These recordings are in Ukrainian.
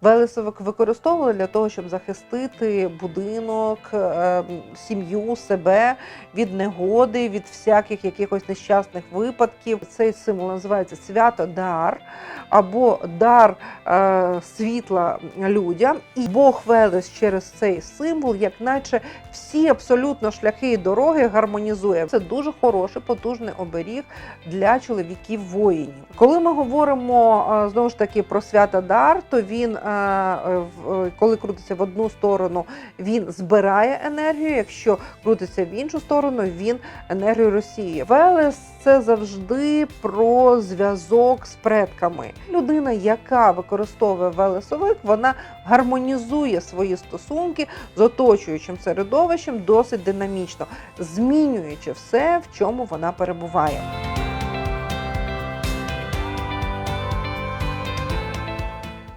Велесовик використовували для того, щоб захистити будинок, е, сім'ю, себе від негоди, від всяких якихось нещасних випадків. Цей символ називається свято дар або дар е, світла людям. І Бог Велес через цей символ, як наче всі абсолютно шляхи і дороги гармонізує. Це дуже хороший, потужний оберіг для чоловіків воїнів. Коли ми говоримо е, знову ж таки про свято дар, то він, е, е, е, коли крутиться в одну сторону, він збирає енергію. Якщо крутиться в іншу сторону, він енергію розсіює. Велес це завжди про зв'язок з предками. Людина, яка використовує велесовик, вона гармонізує свої стосунки з оточуючим середовищем досить динамічно, змінюючи все, в чому вона перебуває.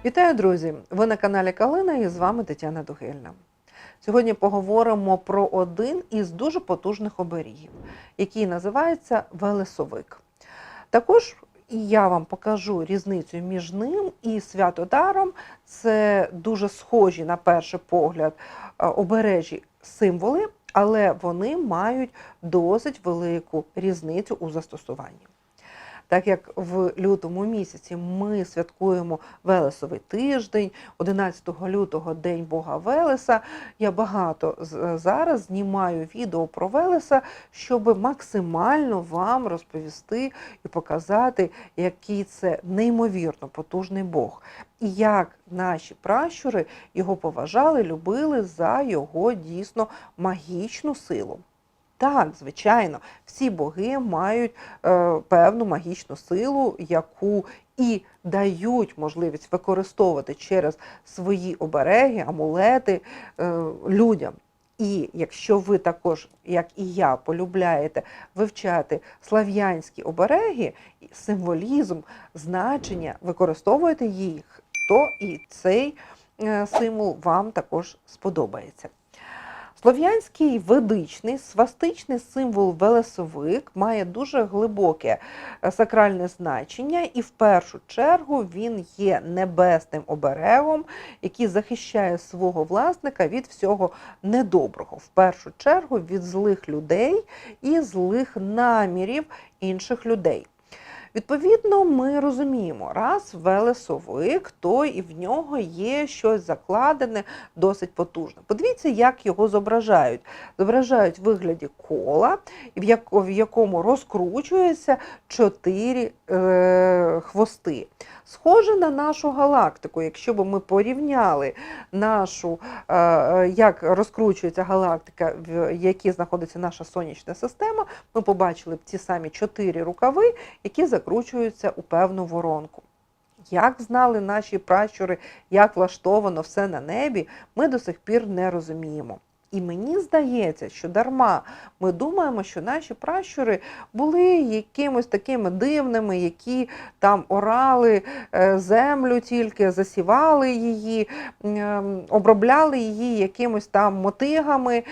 Вітаю, друзі! Ви на каналі Калина і з вами Тетяна Дугельна. Сьогодні поговоримо про один із дуже потужних оберігів, який називається велесовик. Також я вам покажу різницю між ним і святодаром. Це дуже схожі на перший погляд е, обережі символи, але вони мають досить велику різницю у застосуванні. Так як в лютому місяці ми святкуємо Велесовий тиждень, 11 лютого День Бога Велеса. Я багато з- зараз знімаю відео про Велеса, щоб максимально вам розповісти і показати, який це неймовірно потужний Бог, і як наші пращури його поважали, любили за його дійсно магічну силу. Так, звичайно, всі боги мають е, певну магічну силу, яку і дають можливість використовувати через свої обереги, амулети е, людям. І якщо ви також, як і я, полюбляєте вивчати слав'янські обереги, символізм, значення, використовуєте їх, то і цей е, символ вам також сподобається. Слов'янський ведичний свастичний символ велесовик має дуже глибоке е, сакральне значення, і в першу чергу він є небесним оберегом, який захищає свого власника від всього недоброго, в першу чергу від злих людей і злих намірів інших людей. Відповідно, ми розуміємо, раз велесовик, то і в нього є щось закладене досить потужне. Подивіться, як його зображають. Зображають в вигляді кола, в якому розкручуються чотири е, хвости. Схоже на нашу галактику, якщо б ми порівняли нашу, е, е, як розкручується галактика, в якій знаходиться наша сонячна система, ми побачили б ті самі чотири рукави, які закручуються у певну воронку. Як знали наші пращури, як влаштовано все на небі, ми до сих пір не розуміємо. І мені здається, що дарма ми думаємо, що наші пращури були якимось такими дивними, які там орали е, землю тільки, засівали її, ем, обробляли її якимось там мотигами. Е,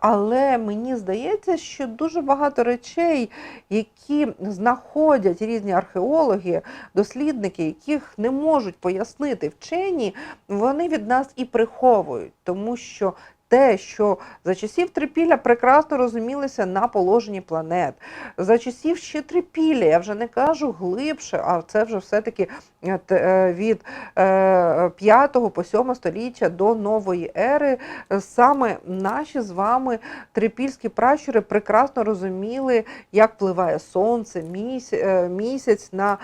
Але мені здається, що дуже багато речей, які знаходять різні археологи, дослідники, яких не можуть пояснити вчені, вони від нас і приховують, тому що. Те, що за часів трипілля прекрасно розумілися на положенні планет, за часів ще трипілля, я вже не кажу глибше, а це вже все-таки е, е, від 5 по 7 століття до нової ери. е, Саме наші з вами трипільські пращури прекрасно розуміли, як впливає сонце, місяць, місяць на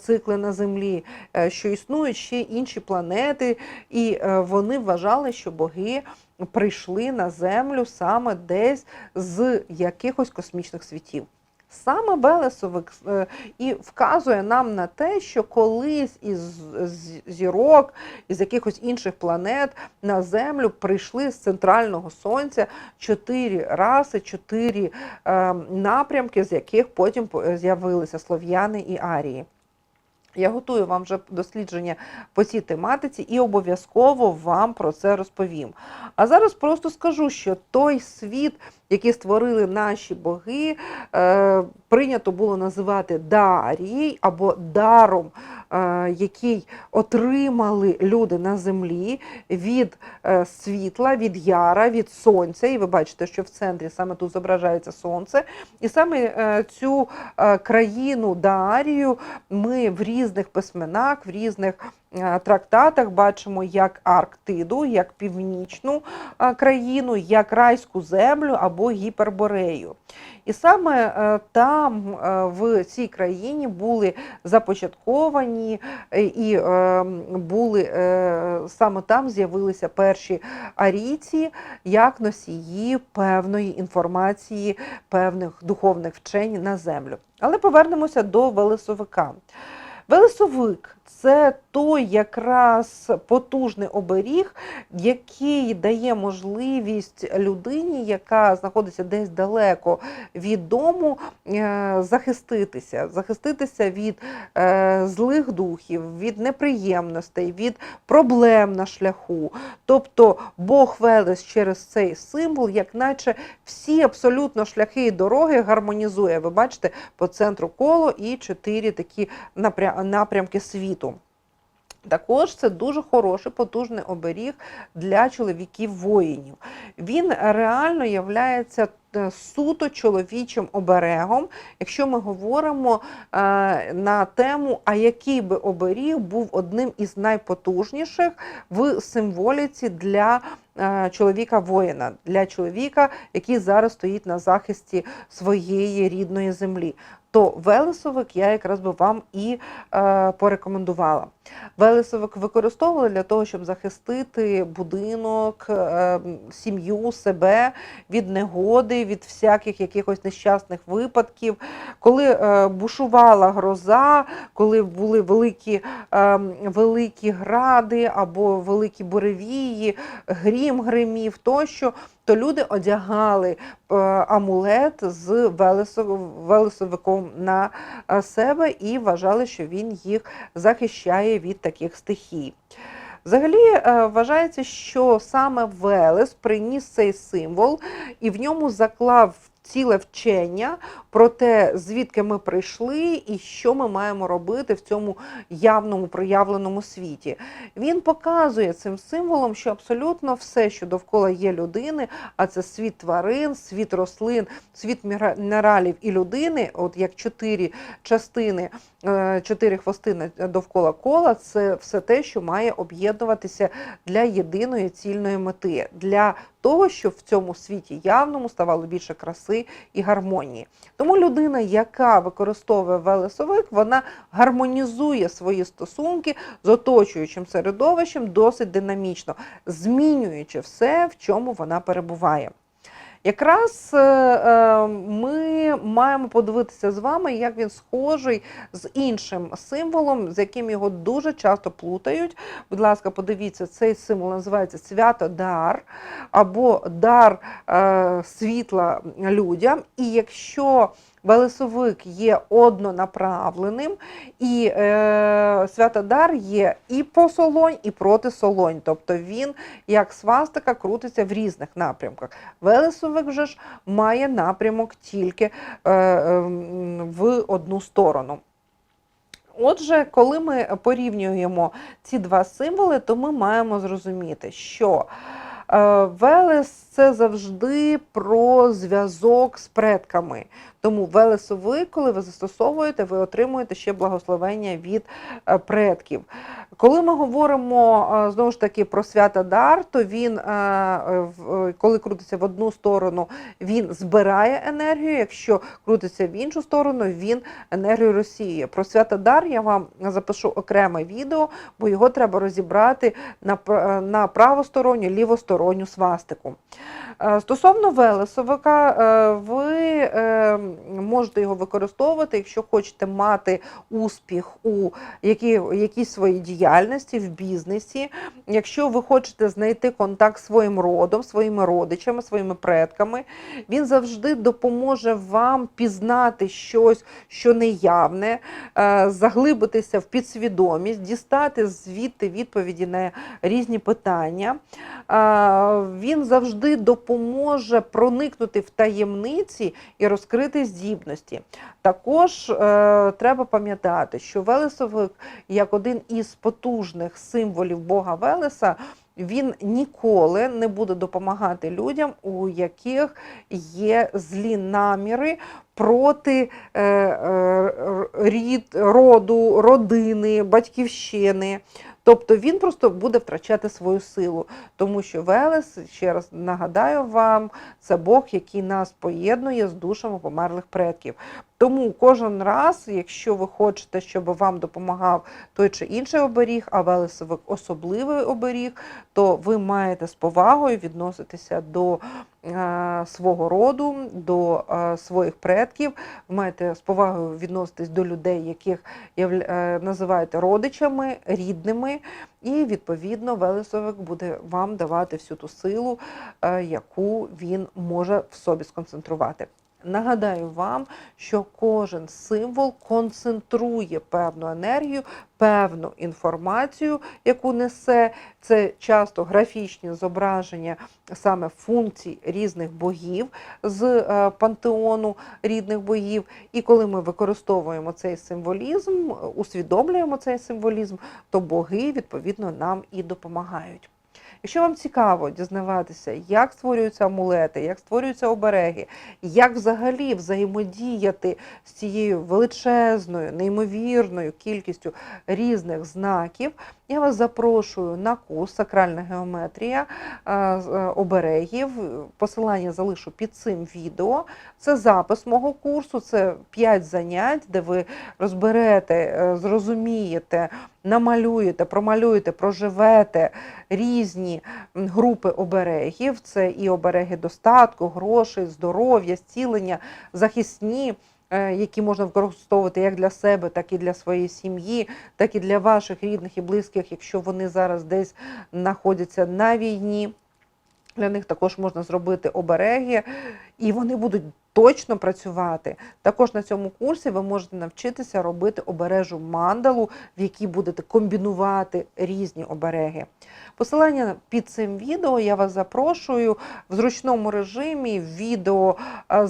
цикли на землі, е, що існують ще інші планети, і е, вони вважали, що боги прийшли на землю саме десь з якихось космічних світів. Саме Велесовик е, і вказує нам на те, що колись із зірок, із якихось інших планет на Землю прийшли з центрального сонця чотири раси, чотири е, напрямки, з яких потім з'явилися слов'яни і арії. Я готую вам вже дослідження по цій тематиці і обов'язково вам про це розповім. А зараз просто скажу, що той світ, які створили наші боги, е, прийнято було називати Дарій або даром, е, який отримали люди на землі від е, світла, від яра, від сонця. І ви бачите, що в центрі саме тут зображається сонце. І саме цю країну Дарію ми в різних письменах, в різних трактатах бачимо як Арктиду, як північну е, країну, як райську землю або гіперборею. І саме е, там, е, в цій країні, були започатковані е, і е, були е, саме там з'явилися перші арійці як носії певної інформації, певних духовних вчень на землю. Але повернемося до велесовика. Велесовик це той якраз потужний оберіг, який дає можливість людині, яка знаходиться десь далеко від дому, е, захиститися, захиститися від е, злих духів, від неприємностей, від проблем на шляху. Тобто Бог Велес через цей символ, як наче всі абсолютно шляхи і дороги гармонізує. Ви бачите, по центру коло і чотири такі напря- напрямки світу. Також це дуже хороший потужний оберіг для чоловіків-воїнів. Він реально являється е, суто чоловічим оберегом, якщо ми говоримо е, на тему, а який би оберіг був одним із найпотужніших в символіці для е, чоловіка-воїна, для чоловіка, який зараз стоїть на захисті своєї рідної землі. То Велесовик я якраз би вам і е, порекомендувала. Велесовик використовували для того, щоб захистити будинок, е, сім'ю, себе від негоди, від всяких якихось нещасних випадків. Коли е, бушувала гроза, коли були великі, е, великі гради або великі буревії, грім гримів тощо, то люди одягали амулет з велесовиком на себе і вважали, що він їх захищає від таких стихій. Взагалі е, вважається, що саме Велес приніс цей символ і в ньому заклав ціле вчення про те, звідки ми прийшли і що ми маємо робити в цьому явному проявленому світі. Він показує цим символом, що абсолютно все, що довкола є людини, а це світ тварин, світ рослин, світ мінералів і людини, от як чотири частини, чотири хвостини довкола кола, це все те, що має об'єднуватися для єдиної цільної мети, для того, щоб в цьому світі явному ставало більше краси і гармонії. Тому людина, яка використовує велесовик, вона гармонізує свої стосунки з оточуючим середовищем досить динамічно, змінюючи все, в чому вона перебуває. Якраз е, е, ми маємо подивитися з вами, як він схожий з іншим символом, з яким його дуже часто плутають. Будь ласка, подивіться, цей символ називається свято дар або дар е, світла людям. І якщо Велесовик є однонаправленим, і е, Святодар є і по солонь, і проти солонь. Тобто він, як свастика, крутиться в різних напрямках. Велесовик же ж має напрямок тільки е, е, в одну сторону. Отже, коли ми порівнюємо ці два символи, то ми маємо зрозуміти, що Велес це завжди про зв'язок з предками. Тому велесовик, коли ви застосовуєте, ви отримуєте ще благословення від е, предків. Коли ми говоримо е, знову ж таки про святодар, то він, е, е, е, коли крутиться в одну сторону, він збирає енергію. Якщо крутиться в іншу сторону, він енергію розсіює. Про святодар я вам запишу окреме відео, бо його треба розібрати е, на правосторонню, лівосторонню свастику. Е, Стосовно велесовика, е, ви е, можете його використовувати, якщо хочете мати успіх у які, якійсь своїй діяльності в бізнесі. Якщо ви хочете знайти контакт з своїм родом, своїми родичами, своїми предками, він завжди допоможе вам пізнати щось, що неявне, заглибитися в підсвідомість, дістати звідти відповіді на різні питання. Він завжди допоможе проникнути в таємниці і розкрити здібності. Також е, треба пам'ятати, що Велесовик, як один із потужних символів Бога Велеса, він ніколи не буде допомагати людям, у яких є злі наміри проти е, е, рід, роду, родини, батьківщини. Тобто він просто буде втрачати свою силу, тому що Велес, ще раз нагадаю вам, це Бог, який нас поєднує з душами померлих предків. Тому кожен раз, якщо ви хочете, щоб вам допомагав той чи інший оберіг, а Велесовик особливий оберіг, то ви маєте з повагою відноситися до свого роду, до е, своїх предків. Маєте з повагою відноситись до людей, яких е, називаєте родичами, рідними. І відповідно Велесовик буде вам давати всю ту силу, е, яку він може в собі сконцентрувати. Нагадаю вам, що кожен символ концентрує певну енергію, певну інформацію, яку несе. Це часто графічні зображення саме функцій різних богів з е, пантеону рідних богів. І коли ми використовуємо цей символізм, усвідомлюємо цей символізм, то боги відповідно нам і допомагають. Якщо вам цікаво дізнаватися, як створюються амулети, як створюються обереги, як взагалі взаємодіяти з цією величезною, неймовірною кількістю різних знаків, я вас запрошую на курс Сакральна геометрія е, е, оберегів. Посилання залишу під цим відео. Це запис мого курсу, це 5 занять, де ви розберете, е, зрозумієте, намалюєте, промалюєте, проживете різні групи оберегів. Це і обереги достатку, грошей, здоров'я, зцілення, захисні. е, Які можна використовувати як для себе, так і для своєї сім'ї, так і для ваших рідних і близьких, якщо вони зараз десь знаходяться на війні. Для них також можна зробити обереги, і вони будуть точно працювати. Також на цьому курсі ви можете навчитися робити обережу мандалу, в якій будете комбінувати різні обереги. Посилання під цим відео я вас запрошую в зручному режимі, відео е.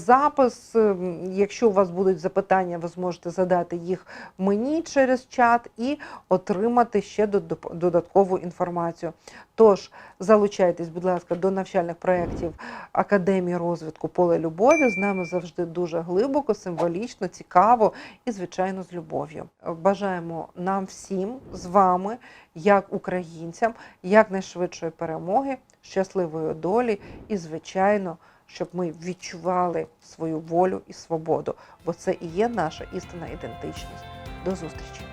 Ем, Якщо у вас будуть запитання, ви зможете задати їх мені через чат і отримати ще додаткову інформацію. Тож залучайтесь, будь ласка, до навчальних проєктів Академії розвитку поле любові. З нами завжди дуже глибоко, символічно, цікаво і, звичайно, з любов'ю. Бажаємо нам всім з вами, як українцям, якнайшвидшої перемоги, щасливої долі і, звичайно, щоб ми відчували свою волю і свободу, бо це і є наша істинна ідентичність. До зустрічі!